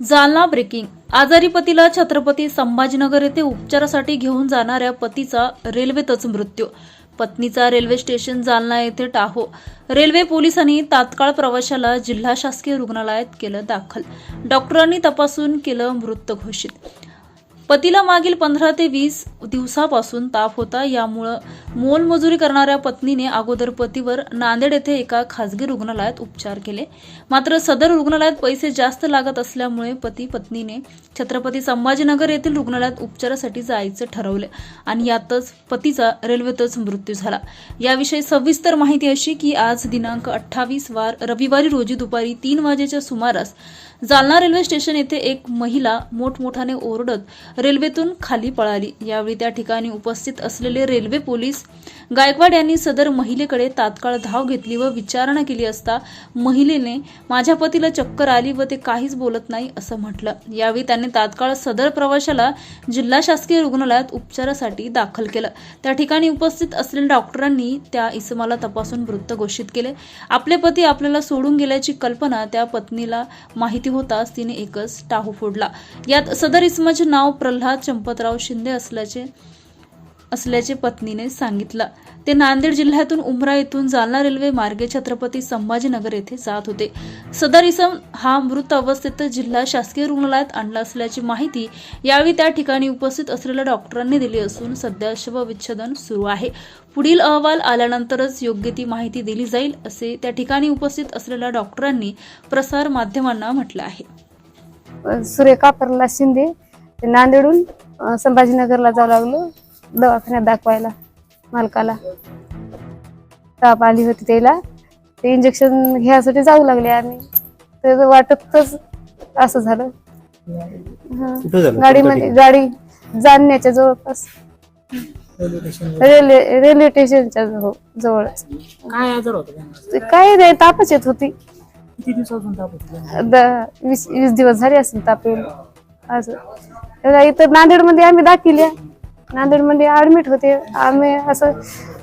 Jalna breaking आजारी पतीला छत्रपती संभाजीनगर येथे उपचारासाठी घेऊन जाणाऱ्या पतीचा रेल्वेतच मृत्यू. पत्नीचा रेल्वे स्टेशन जालना येथे टाहो. रेल्वे पोलिसांनी तात्काळ प्रवाशाला जिल्हा शासकीय रुग्णालयात केलं दाखल. डॉक्टरांनी तपासून केलं मृत घोषित. पतीला मागील पंधरा ते वीस दिवसापासून ताप होता. यामुळं मोलमजुरी करणाऱ्या पत्नीने अगोदर पतीवर नांदेड येथे एका खासगी रुग्णालयात उपचार केले. मात्र सदर रुग्णालयात पैसे जास्त लागत असल्यामुळे पती पत्नीने छत्रपती संभाजीनगर येथील रुग्णालयात उपचारासाठी जायचं ठरवले आणि यातच पतीचा रेल्वेतच मृत्यू झाला. याविषयी सविस्तर माहिती अशी की आज दिनांक अठ्ठावीस वार रविवारी रोजी दुपारी तीन वाजेच्या सुमारास जालना रेल्वे स्टेशन येथे एक महिला मोठमोठाने ओरडत रेल्वेतून खाली पळाली. यावेळी त्या ठिकाणी उपस्थित असलेले रेल्वे पोलीस गायकवाड यांनी सदर महिलेकडे तात्काळ धाव घेतली व विचारणा केली असता महिलेने माझ्या पतीला चक्कर आली व ते काहीच बोलत नाही असं म्हटलं. यावेळी त्यांनी तात्काळ सदर प्रवाशाला जिल्हा शासकीय रुग्णालयात उपचारासाठी दाखल केलं. त्या ठिकाणी उपस्थित असलेल्या डॉक्टरांनी त्या इसमाला तपासून वृत्त घोषित केले. आपले पती आपल्याला सोडून गेल्याची कल्पना त्या पत्नीला माहिती होताच तिने एकच टाहू फोडला. यात सदर इसमाचे नाव प्रल्हाद चंपतराव शिंदे असल्याचे असल्याचे पत्नीने सांगितलं. ते नांदेड जिल्ह्यातून उमरा येथून जालना रेल्वे मार्गे छत्रपती संभाजीनगर येथे जात होते. सदर इसम हा मृत अवस्थेत जिल्हा शासकीय रुग्णालयात आणला असल्याची माहिती यावेळी त्या ठिकाणी उपस्थित असलेल्या डॉक्टरांनी दिली असून सध्या शवविच्छेदन सुरू आहे. पुढील अहवाल आल्यानंतरच योग्य ती माहिती दिली जाईल असे त्या ठिकाणी उपस्थित असलेल्या डॉक्टरांनी प्रसार माध्यमांना म्हटलं आहे. सुरेखा परला शिंदे नांदेडून संभाजीनगरला जावं लागलो. दवाखान्यात दाखवायला मालकाला. ताप आली होती त्याला. ते इंजेक्शन घ्यायसाठी जाऊ लागले आम्ही. तर वाटतच असं झालं. हा. कुठं झालं? गाडीमध्ये गाडी जाणण्याच्या जवळपास. रेल्वे रेल्वे स्टेशनच्या जवळ- जवळच काय आजार होता त्यांना? ते काय नाही तापच येत होती. किती दिवसापासून ताप होता त्यांना? द- वीस वीस दिवस झाले असेल ताप येऊन. असं. तर इथं नांदेडमध्ये आम्ही दाखिले नांदेडमध्ये ऍडमिट होते. आम्ही असं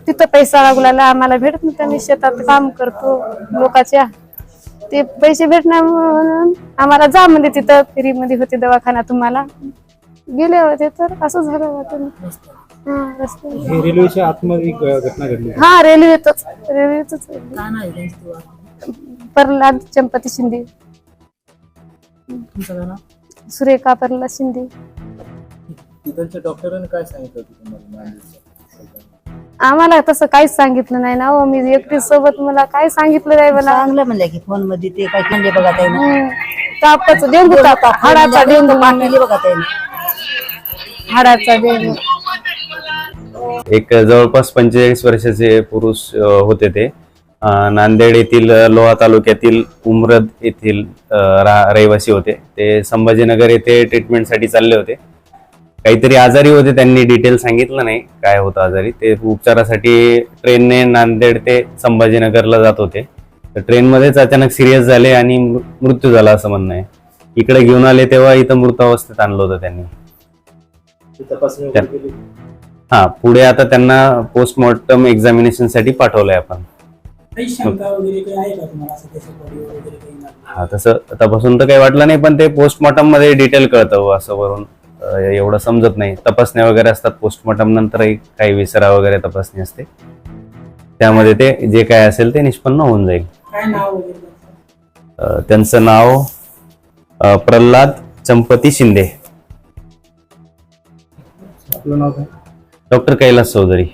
तिथं पैसा लागू लागला आम्हाला भेटत नाही आम्ही शेतात काम करतो लोकांच्या. ते पैसे भेटणार म्हणून आम्हाला जा म्हणजे तिथं फ्रीमध्ये होते दवाखाना तुम्हाला. गेले होते तर असं झालं वाटतं हा रस्त्याने. रेल्वेच्या आतमध्ये एक अ, घटना घडली. रेल्वेतच. रेल्वेतच नाही. प्रल्हाद चंपती शिंदे. तुमचं सुरेखा प्रल्हाद शिंदे. तिथलच्या डॉक्टरांनी काय सांगितलं होतं तुम्हाला नांदेडच्या आम्हाला तसं काहीच सांगितलं नाही ना हो. मी एकटी सोबत मला काय सांगितलं नाही मला चांगलं म्हणलं की फोनमध्ये ते काय म्हणजे बघा ताई हम्म. तापच डेंगू ताप हाडाचा डेंगू पाठवली बघा ताई हाडाचा डेंगू एक जवळपास पंचेचाळीस वर्षाचे पुरुष अ, होते ते. अ, नांदेड येथील अ, लोहा तालुक्यातील उमरद येथील अ, रा- रहिवासी होते. ते संभाजीनगर येथे ट्रीटमेंटसाठी चालले होते. काहीतरी आजारी होते त्यांनी डिटेल सांगितलं नाही काय होतं आजारी. ते उपचारासाठी ट्रेनने नांदेड ते संभाजीनगरला जात होते. तर ट्रेनमध्येच अचानक सिरियस झाले आणि मृ- मृत्यू झाला असं म्हणणं आहे. इकडे घेऊन आले तेव्हा इथं मृत अवस्थेत आणलं होतं त्यांनी. हा पुढे आता त्यांना पोस्टमॉर्टम एक्झामिनेशनसाठी पाठवलंय आपण. काही शंका वगैरे काही आहे का तुम्हाला? असं त्याच्या बॉडीवर वगैरे काही लागलं? हा तसं तपासून तर काही वाटलं नाही पण ते पोस्टमॉर्टममध्ये डिटेल कळतं हो, असं वरून. एवढं समजत नाही. तपासण्या वगैरे असतात पोस्टमॉर्टम नंतरही काही विसरा वगैरे तपासणी असते. त्यामध्ये ते जे काय असेल ते निष्पन्न होऊन जाईल. काय नाव वगैरे त्यांचं? अं, त्यांचं नाव अं, प्रल्हाद चंपती शिंदे. आपलं नाव काय? डॉक्टर कैलास चौधरी.